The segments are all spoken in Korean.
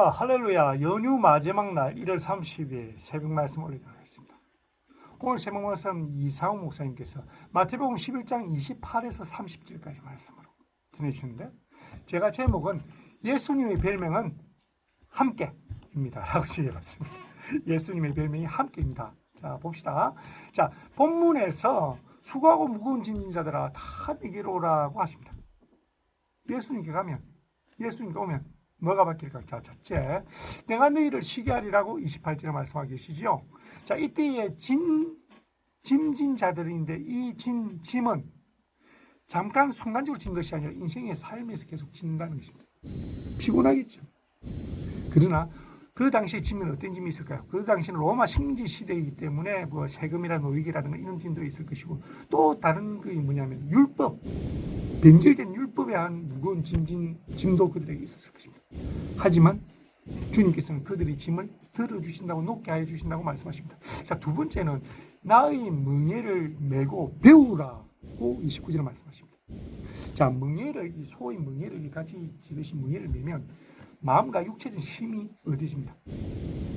자, 할렐루야. 연휴 마지막 날 1월 30일 새벽 말씀 올리도록 하겠습니다. 오늘 새벽 말씀 이상우 목사님께서 마태복음 11장 28에서 30절까지 말씀으로 전해주시는데 제가 제목은 예수님의 별명은 함께입니다. 라고 지어봤습니다. 예수님의 별명이 함께입니다. 자, 봅시다. 자, 본문에서 수고하고 무거운 짐진 자들아 다 내게로 오라고 하십니다. 예수님께 가면 예수님께 오면 뭐가 바뀔까? 자, 첫째, 내가 너희를 쉬게 하리라고 28절에 말씀하고 계시지요. 자, 이때의 진, 짐진 자들인데 이 진, 짐은 잠깐 순간적으로 진 것이 아니라 인생의 삶에서 계속 진다는 것입니다. 피곤하겠죠. 그러나 그 당시에 짐은 어떤 짐이 있을까요? 그 당시는 로마 식민지 시대이기 때문에 뭐 세금이나 노익이라든가 이런 짐도 있을 것이고 또 다른 그 뭐냐면 율법 변질된 율법에 한 무거운 짐진 짐도 그들에게 있었을 것입니다. 하지만 주님께서는 그들의 짐을 들어주신다고 높게 하여 주신다고 말씀하십니다. 자, 두 번째는 나의 멍에를 메고 배우라고 29절에 말씀하십니다. 자, 멍에를 이 소의 멍에를 같이 지듯이 멍에를 메면 마음과 육체적인 힘이 얻어집니다.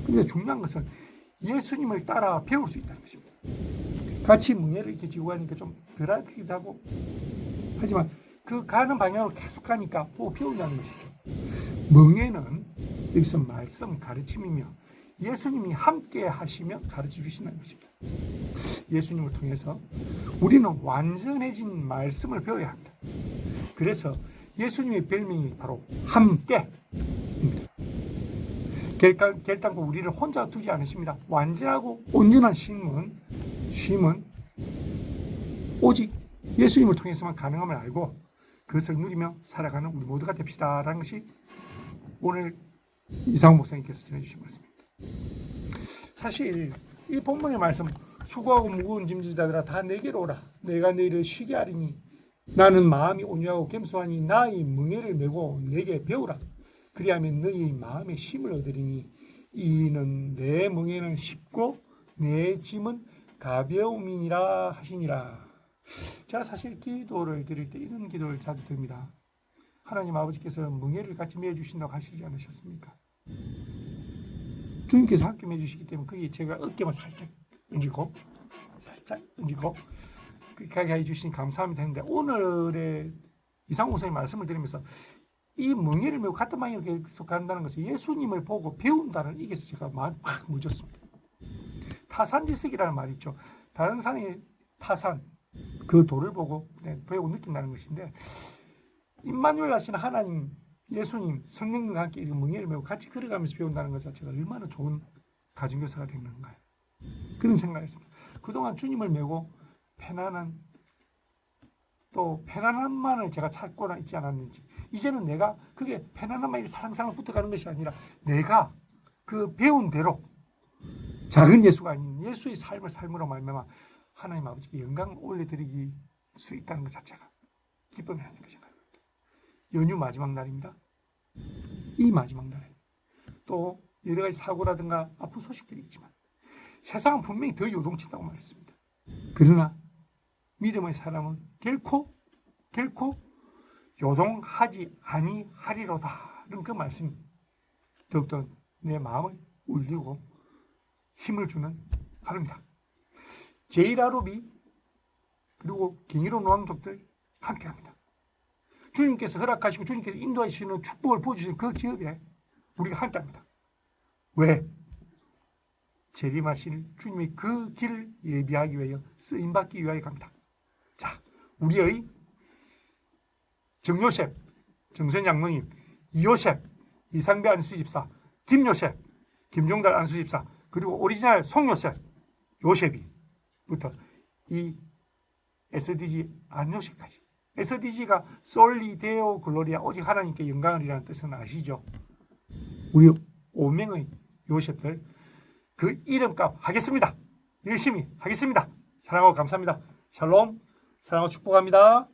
근데 중요한 것은 예수님을 따라 배울 수 있다는 것입니다. 같이 멍에를 이렇게 지고 가니까 좀덜 아프기도 하고 하지만 그 가는 방향으로 계속 가니까 보고 배운다는 것이죠. 멍에는 여기서 말씀 가르침이며 예수님이 함께 하시며 가르쳐 주신다는 것입니다. 예수님을 통해서 우리는 완전해진 말씀을 배워야 합니다. 그래서 예수님의 별명이 바로 함께입니다. 결단, 결단코 우리를 혼자 두지 않으십니다. 완전하고 온전한 쉼은 쉼은 오직 예수님을 통해서만 가능함을 알고 그것을 누리며 살아가는 우리 모두가 됩시다라는 것이 오늘 이상호 목사님께서 전해주신 말씀입니다. 사실 이 본문의 말씀 수고하고 무거운 짐지자들아 다 내게로 오라. 내가 너희를 쉬게 하리니 나는 마음이 온유하고 겸손하니 나의 멍에를 메고 내게 배우라. 그리하면 너희의 마음에 힘을 얻으리니 이는 내 멍에는 쉽고 내 짐은 가벼움이니라 하시니라 제가 사실 기도를 드릴 때 이런 기도를 자주 드립니다. 하나님 아버지께서 멍에를 같이 매주신다고 하시지 않으셨습니까? 주님께서 함께 매주시기 때문에 그게 제가 어깨만 살짝 얹고 살짝 얹고 그렇게 해주시니 감사합니다 했는데 오늘의 이상호 목사님 말씀을 드리면서 이 멍에를 메고 같은 방향으로 계속 간다는 것은 예수님을 보고 배운다는 이게 제가 팍 묻었습니다. 타산지석이라는 말이 있죠. 다른 산이 타산 그 돌을 보고 네, 배우고 느낀다는 것인데 임마누엘 하시는 하나님 예수님 성령님과 함께 이 멍에를 메고 같이 걸어가면서 배운다는 것 자체가 얼마나 좋은 가정교사가 되는가요 그런 생각했습니다. 그동안 주님을 메고 편안한 또 편안함만을 제가 찾고는 있지 않았는지 이제는 내가 그게 편안함만 사랑사랑 붙어가는 것이 아니라 내가 그 배운 대로 작은 예수가 아닌 예수의 삶을 삶으로 말미암아 하나님 아버지께 영광을 올려드리기 수 있다는 것 자체가 기쁨이 아닌가 생각합니다. 연휴 마지막 날입니다. 이 마지막 날에 또 여러 가지 사고라든가 아픈 소식들이 있지만 세상은 분명히 더 요동친다고 말했습니다. 그러나 믿음의 사람은 결코 결코 요동하지 아니하리로다는 그 말씀이 더욱더 내 마음을 울리고 힘을 주는 하루입니다. 제이라루비 그리고 경이로운 왕족들 함께합니다. 주님께서 허락하시고 주님께서 인도하시는 축복을 보여주시는 그 기업에 우리가 함께합니다. 왜? 재림하실 주님의 그 길을 예비하기 위하여 쓰임받기 위하여 갑니다. 자, 우리의 정요셉, 정선 장로님, 이요셉, 이상배 안수집사, 김요셉, 김종달 안수집사, 그리고 오리지널 송요셉, 요셉이 부터 이 SDG 안요셉까지. SDG가 솔리 데오 글로리아 오직 하나님께 영광을이라는 뜻은 아시죠? 우리 오명의 요셉들 그 이름값 하겠습니다. 열심히 하겠습니다. 사랑하고 감사합니다. 샬롬 사랑하고 축복합니다.